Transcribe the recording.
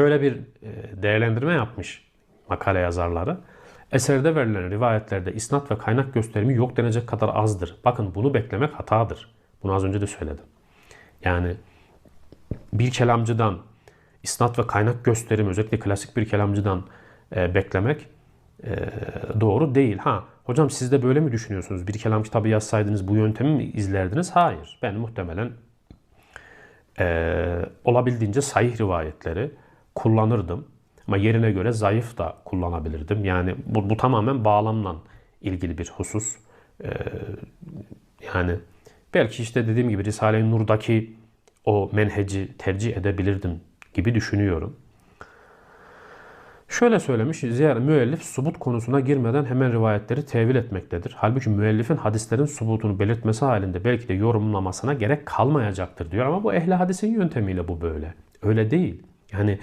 Şöyle bir e, değerlendirme yapmış makale yazarları. Eserde verilen rivayetlerde isnat ve kaynak gösterimi yok denecek kadar azdır. Bakın bunu beklemek hatadır. Bunu az önce de söyledim. Yani bir kelamcıdan isnat ve kaynak gösterimi özellikle klasik bir kelamcıdan e, beklemek e, doğru değil. Ha hocam siz de böyle mi düşünüyorsunuz? Bir kelam kitabı yazsaydınız bu yöntemi mi izlerdiniz? Hayır. Ben muhtemelen e, olabildiğince sahih rivayetleri kullanırdım. Ama yerine göre zayıf da kullanabilirdim. Yani bu, bu tamamen bağlamla ilgili bir husus. E, yani belki işte dediğim gibi Risale-i Nur'daki o menheci tercih edebilirdim gibi düşünüyorum. Şöyle söylemiş, ziyar müellif subut konusuna girmeden hemen rivayetleri tevil etmektedir. Halbuki müellifin hadislerin subutunu belirtmesi halinde belki de yorumlamasına gerek kalmayacaktır diyor. Ama bu ehli hadisin yöntemiyle bu böyle. Öyle değil. Yani